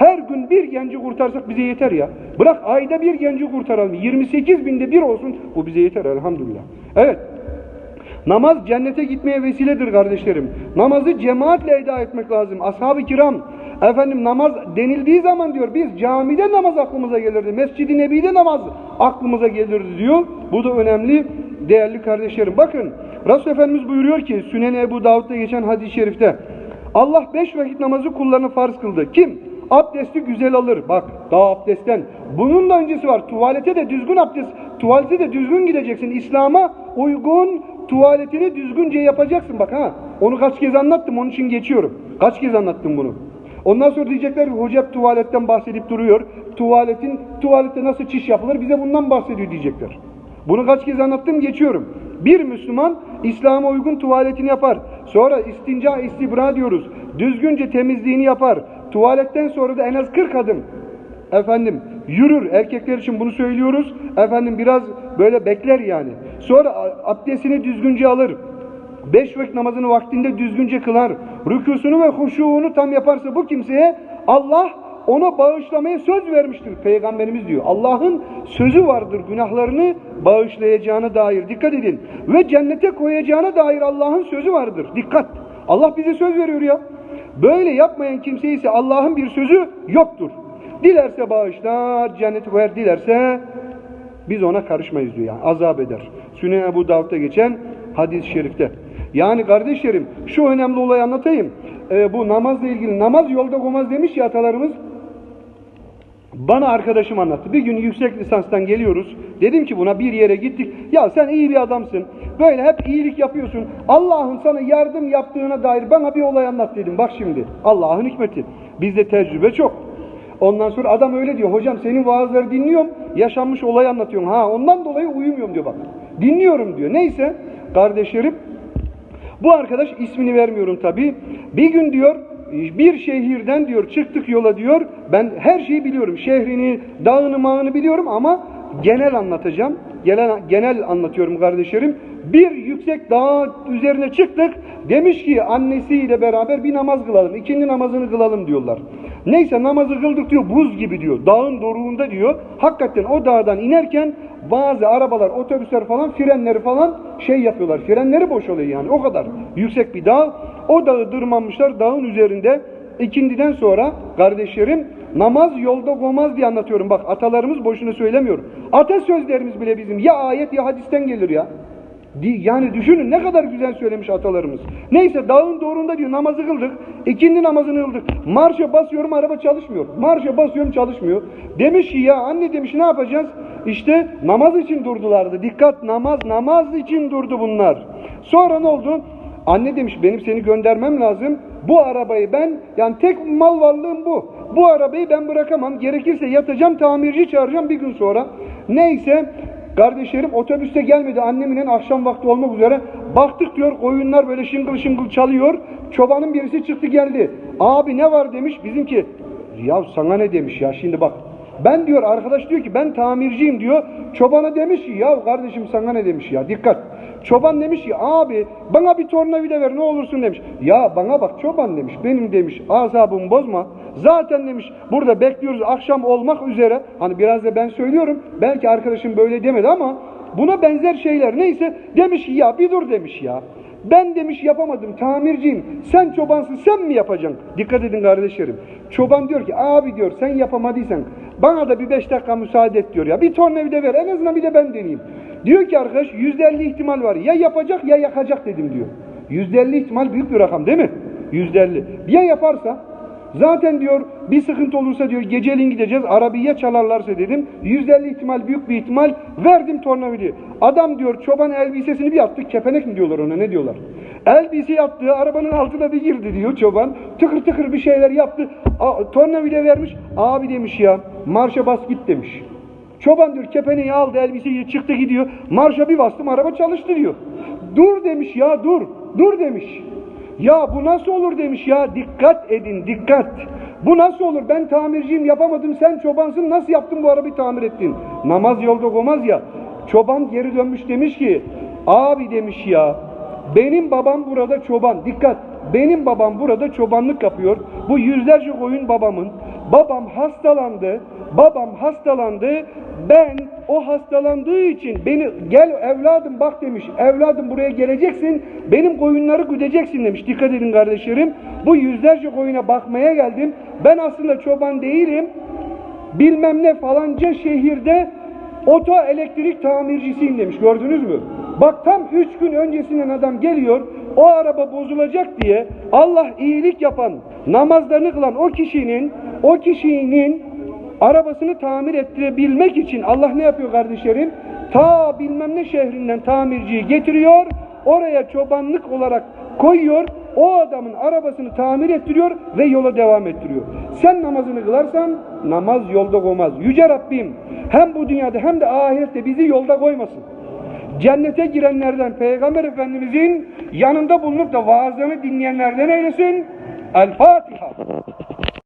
Her gün bir genci kurtarsak bize yeter ya. Bırak ayda bir genci kurtaralım. 28 binde bir olsun. Bu bize yeter elhamdülillah. Evet. Namaz cennete gitmeye vesiledir kardeşlerim. Namazı cemaatle eda etmek lazım. Ashab-ı kiram efendim namaz denildiği zaman diyor biz camide namaz aklımıza gelirdi. Mescid-i Nebi'de namaz aklımıza gelirdi diyor. Bu da önemli değerli kardeşlerim. Bakın Resul Efendimiz buyuruyor ki Sünen Ebu Davud'da geçen hadis-i şerifte Allah beş vakit namazı kullarına farz kıldı. Kim? Abdesti güzel alır. Bak daha abdestten. Bunun da öncesi var. Tuvalete de düzgün abdest. Tuvalete de düzgün gideceksin. İslam'a uygun tuvaletini düzgünce yapacaksın. Bak ha. Onu kaç kez anlattım. Onun için geçiyorum. Kaç kez anlattım bunu. Ondan sonra diyecekler ki hoca tuvaletten bahsedip duruyor. Tuvaletin tuvalette nasıl çiş yapılır bize bundan bahsediyor diyecekler. Bunu kaç kez anlattım geçiyorum. Bir Müslüman İslam'a uygun tuvaletini yapar. Sonra istinca istibra diyoruz. Düzgünce temizliğini yapar. Tuvaletten sonra da en az 40 adım efendim yürür. Erkekler için bunu söylüyoruz. Efendim biraz böyle bekler yani. Sonra abdestini düzgünce alır. Beş vakit namazını vaktinde düzgünce kılar. Rükûsunu ve huşuğunu tam yaparsa bu kimseye Allah ona bağışlamaya söz vermiştir. Peygamberimiz diyor. Allah'ın sözü vardır günahlarını bağışlayacağına dair. Dikkat edin. Ve cennete koyacağına dair Allah'ın sözü vardır. Dikkat. Allah bize söz veriyor ya. Böyle yapmayan kimse ise Allah'ın bir sözü yoktur. Dilerse bağışlar, cennete koyar, dilerse biz ona karışmayız diyor yani. Azap eder. Sünen Ebu Davud'da geçen hadis-i şerifte. Yani kardeşlerim şu önemli olayı anlatayım. Ee, bu namazla ilgili namaz yolda olmaz demiş ya atalarımız. Bana arkadaşım anlattı. Bir gün yüksek lisanstan geliyoruz. Dedim ki buna bir yere gittik. Ya sen iyi bir adamsın. Böyle hep iyilik yapıyorsun. Allah'ın sana yardım yaptığına dair bana bir olay anlat dedim. Bak şimdi Allah'ın hikmeti. Bizde tecrübe çok. Ondan sonra adam öyle diyor. Hocam senin vaazları dinliyorum. Yaşanmış olayı anlatıyorsun. Ha ondan dolayı uyumuyorum diyor bak. Dinliyorum diyor. Neyse kardeşlerim bu arkadaş ismini vermiyorum tabi. Bir gün diyor bir şehirden diyor çıktık yola diyor. Ben her şeyi biliyorum. Şehrini, dağını, mağını biliyorum ama genel anlatacağım. Genel, genel anlatıyorum kardeşlerim. Bir yüksek dağ üzerine çıktık. Demiş ki annesiyle beraber bir namaz kılalım. İkinci namazını kılalım diyorlar. Neyse namazı kıldık diyor buz gibi diyor. Dağın doruğunda diyor. Hakikaten o dağdan inerken bazı arabalar, otobüsler falan frenleri falan şey yapıyorlar. Frenleri boş oluyor yani o kadar. Yüksek bir dağ. O dağı tırmanmışlar dağın üzerinde. İkindiden sonra kardeşlerim namaz yolda olmaz diye anlatıyorum. Bak atalarımız boşuna söylemiyor. Atasözlerimiz bile bizim ya ayet ya hadisten gelir ya. Yani düşünün ne kadar güzel söylemiş atalarımız. Neyse dağın doğrunda diyor namazı kıldık. ikindi namazını kıldık. Marşa basıyorum araba çalışmıyor. Marşa basıyorum çalışmıyor. Demiş ki ya anne demiş ne yapacağız? İşte namaz için durdulardı. Dikkat namaz namaz için durdu bunlar. Sonra ne oldu? Anne demiş benim seni göndermem lazım. Bu arabayı ben yani tek mal varlığım bu. Bu arabayı ben bırakamam. Gerekirse yatacağım tamirci çağıracağım bir gün sonra. Neyse Kardeşlerim otobüste gelmedi anneminin akşam vakti olmak üzere. Baktık diyor koyunlar böyle şıngıl şıngıl çalıyor. Çobanın birisi çıktı geldi. Abi ne var demiş bizimki. Ya sana ne demiş ya şimdi bak. Ben diyor arkadaş diyor ki ben tamirciyim diyor. Çobana demiş ki ya kardeşim sana ne demiş ya dikkat. Çoban demiş ki abi bana bir tornavida ver ne olursun demiş. Ya bana bak çoban demiş benim demiş asabımı bozma. Zaten demiş burada bekliyoruz akşam olmak üzere. Hani biraz da ben söylüyorum. Belki arkadaşım böyle demedi ama buna benzer şeyler neyse demiş ki ya bir dur demiş ya. Ben demiş yapamadım tamirciyim. Sen çobansın sen mi yapacaksın? Dikkat edin kardeşlerim. Çoban diyor ki abi diyor sen yapamadıysan bana da bir beş dakika müsaade et diyor ya. Bir tornavida ver en azından bir de ben deneyeyim. Diyor ki arkadaş yüzde elli ihtimal var. Ya yapacak ya yakacak dedim diyor. Yüzde elli ihtimal büyük bir rakam değil mi? Yüzde elli. Ya yaparsa Zaten diyor bir sıkıntı olursa diyor geceliğin gideceğiz arabiye çalarlarsa dedim. Yüzde elli ihtimal büyük bir ihtimal verdim tornavidayı. Adam diyor çoban elbisesini bir attı kepenek mi diyorlar ona ne diyorlar. Elbiseyi attığı arabanın altına bir girdi diyor çoban. Tıkır tıkır bir şeyler yaptı. Tornavida vermiş. Abi demiş ya marşa bas git demiş. Çoban diyor kepeneği aldı elbiseyi çıktı gidiyor. Marşa bir bastım araba çalıştı diyor. Dur demiş ya dur. Dur demiş. Ya bu nasıl olur demiş ya dikkat edin dikkat. Bu nasıl olur ben tamirciyim yapamadım sen çobansın nasıl yaptın bu arabayı tamir ettin. Namaz yolda olmaz ya. Çoban geri dönmüş demiş ki abi demiş ya benim babam burada çoban dikkat benim babam burada çobanlık yapıyor. Bu yüzlerce koyun babamın. babam hastalandı, babam hastalandı, ben o hastalandığı için beni gel evladım bak demiş, evladım buraya geleceksin, benim koyunları güdeceksin demiş. Dikkat edin kardeşlerim, bu yüzlerce koyuna bakmaya geldim, ben aslında çoban değilim, bilmem ne falanca şehirde oto elektrik tamircisiyim demiş. Gördünüz mü? Bak tam üç gün öncesinden adam geliyor. O araba bozulacak diye Allah iyilik yapan, namazlarını kılan o kişinin o kişinin arabasını tamir ettirebilmek için Allah ne yapıyor kardeşlerim? Ta bilmem ne şehrinden tamirciyi getiriyor. Oraya çobanlık olarak koyuyor. O adamın arabasını tamir ettiriyor ve yola devam ettiriyor. Sen namazını kılarsan namaz yolda koymaz. Yüce Rabbim hem bu dünyada hem de ahirette bizi yolda koymasın. Cennete girenlerden Peygamber Efendimizin yanında bulunup da vaazlarını dinleyenlerden eylesin. El Fatiha.